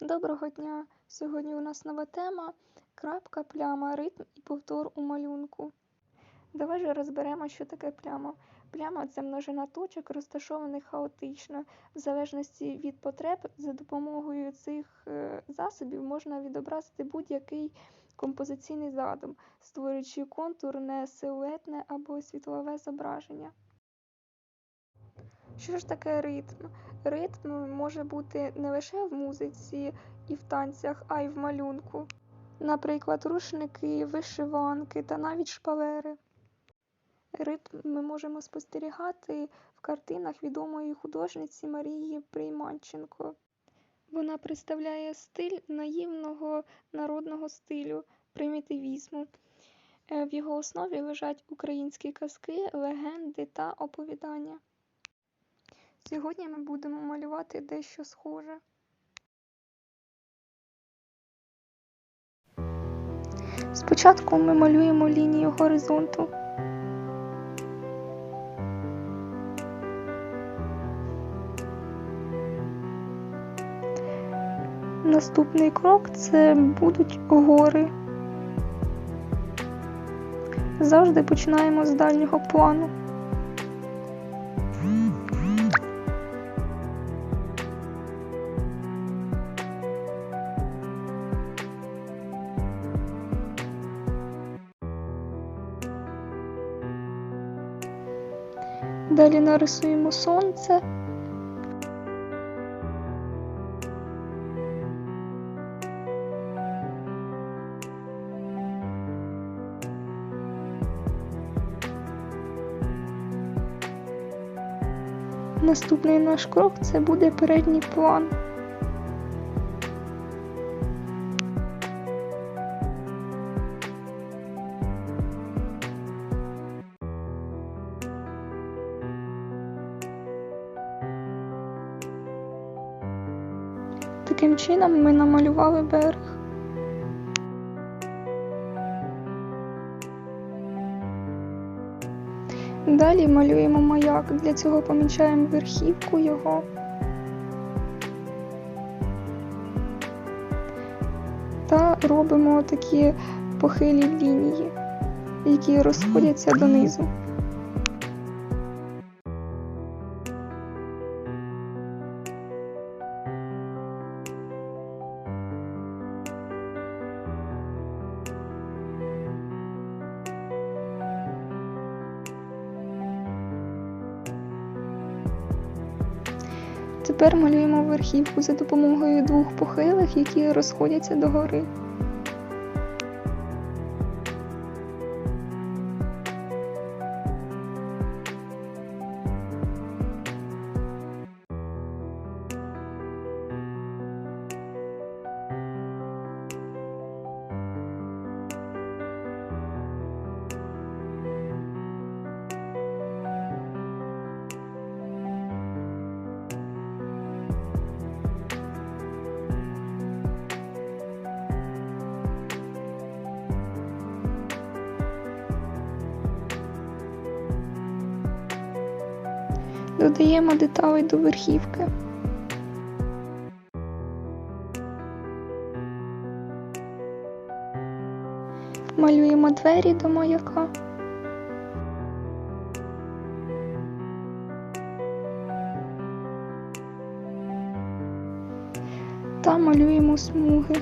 Доброго дня! Сьогодні у нас нова тема крапка, пляма, ритм і повтор у малюнку. Давай же розберемо, що таке пляма. Пляма це множина точок, розташованих хаотично. В залежності від потреб, за допомогою цих е, засобів можна відобразити будь-який композиційний задум, створюючи контурне, силуетне або світлове зображення. Що ж таке ритм? Ритм може бути не лише в музиці і в танцях, а й в малюнку. Наприклад, рушники, вишиванки та навіть шпалери. Ритм ми можемо спостерігати в картинах відомої художниці Марії Прийманченко. Вона представляє стиль наївного народного стилю примітивізму. Е, В його основі лежать українські казки, легенди та оповідання. Сьогодні ми будемо малювати дещо схоже. Спочатку ми малюємо лінію горизонту. Наступний крок це будуть гори. Завжди починаємо з дальнього плану. Далі нарисуємо сонце. Наступний наш крок це буде передній план. Таким чином ми намалювали берег. Далі малюємо маяк. Для цього помічаємо верхівку його. Та робимо такі похилі лінії, які розходяться донизу. Тепер малюємо верхівку за допомогою двох похилих, які розходяться догори. Додаємо деталі до верхівки. Малюємо двері до маяка. Та малюємо смуги.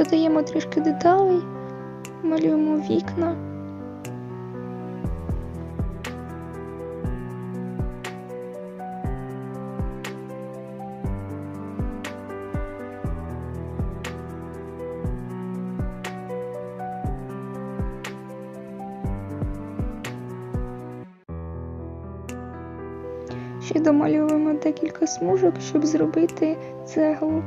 Додаємо трішки деталей, малюємо вікна. Ще домалюємо декілька смужок, щоб зробити цеглу.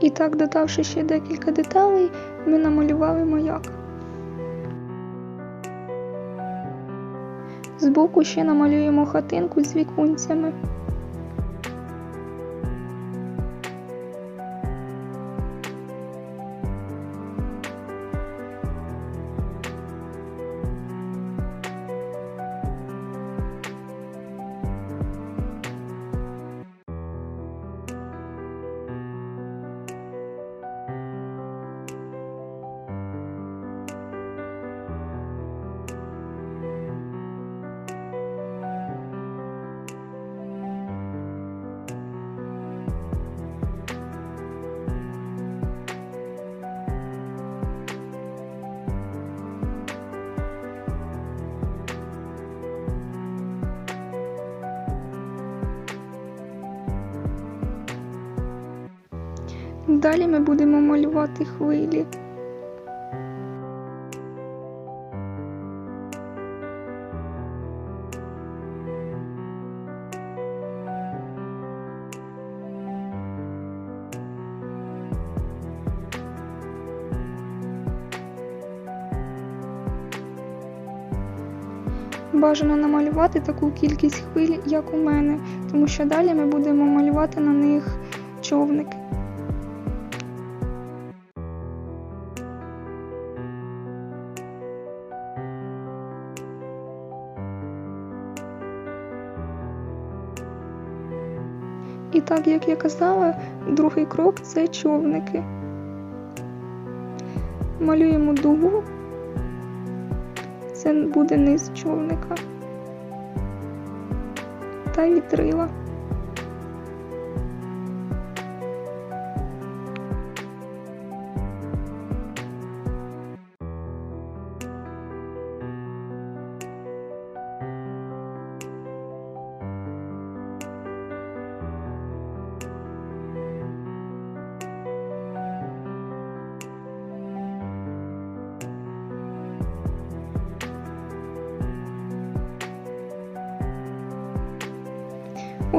І так, додавши ще декілька деталей, ми намалювали маяк. Збоку ще намалюємо хатинку з вікунцями. Далі ми будемо малювати хвилі. Бажано намалювати таку кількість хвиль, як у мене, тому що далі ми будемо малювати на них човники. І так, як я казала, другий крок це човники. Малюємо дугу, це буде низ човника та вітрила.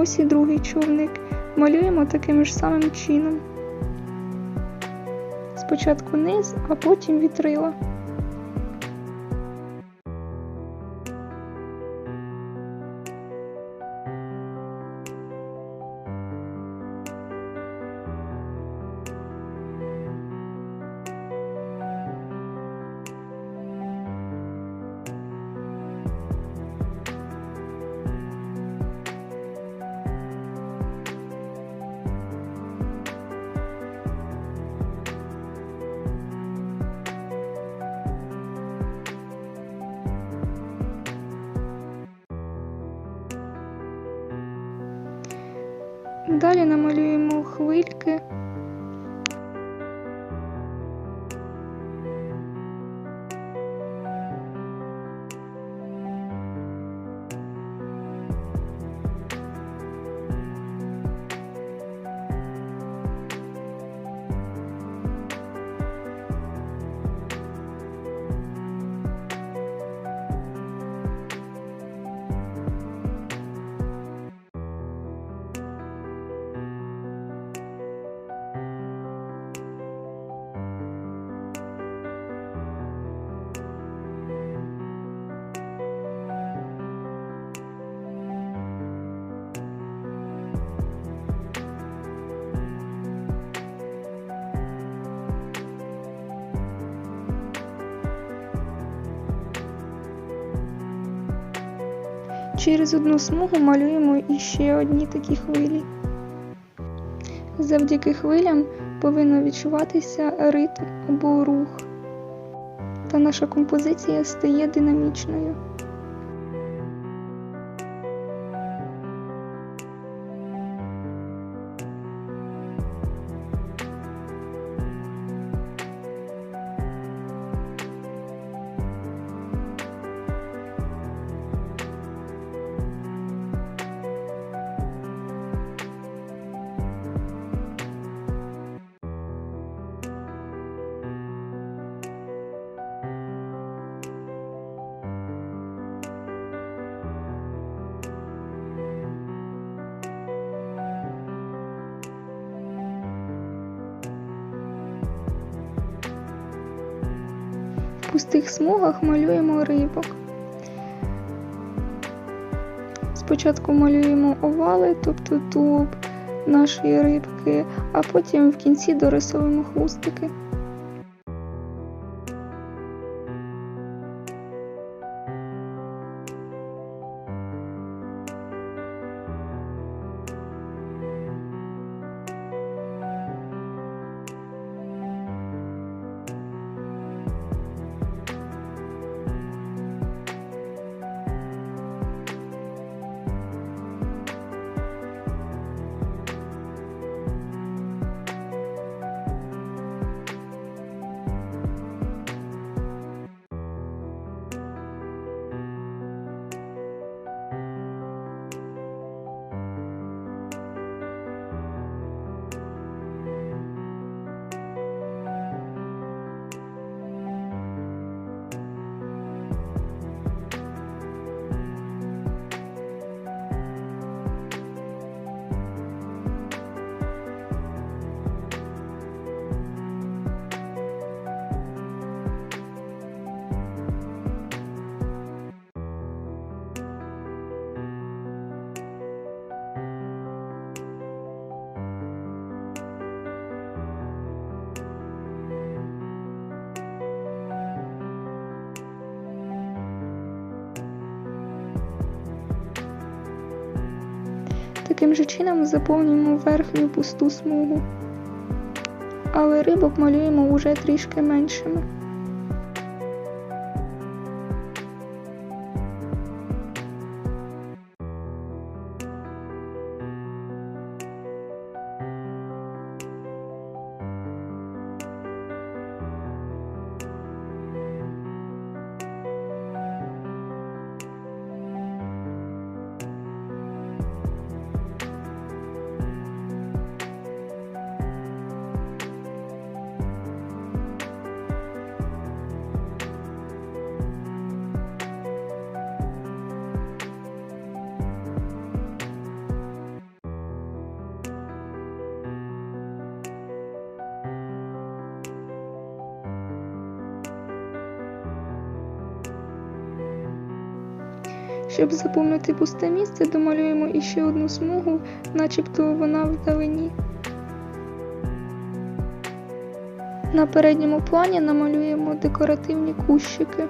Ось і другий човник. Малюємо таким ж самим чином. Спочатку низ, а потім вітрила. Далі намалюємо хвильки. Через одну смугу малюємо іще одні такі хвилі. Завдяки хвилям повинно відчуватися ритм або рух, та наша композиція стає динамічною. Пустих смугах малюємо рибок. Спочатку малюємо овали, тобто тулуб нашої рибки, а потім в кінці дорисовуємо хвостики. Таким же чином заповнюємо верхню пусту смугу. Але рибок малюємо уже трішки меншими. Щоб заповнити пусте місце, домалюємо іще одну смугу, начебто вона вдалині. На передньому плані намалюємо декоративні кущики.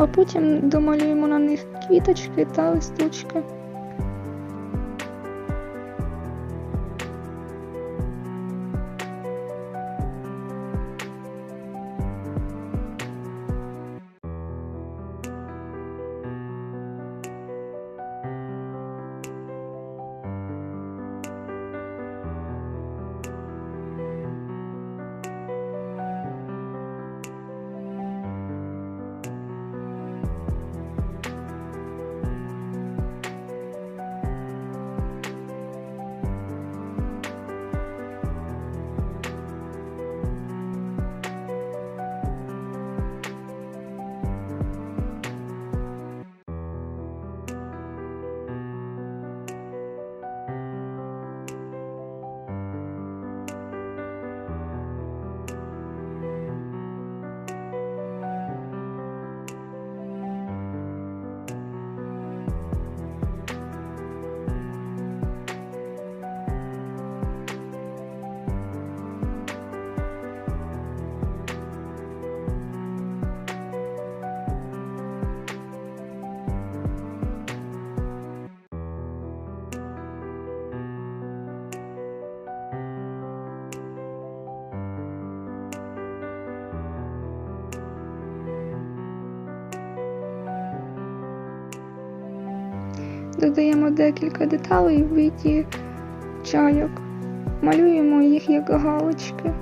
А потім домалюємо на них квіточки та листочки. Додаємо декілька деталей в виді чайок. Малюємо їх як галочки.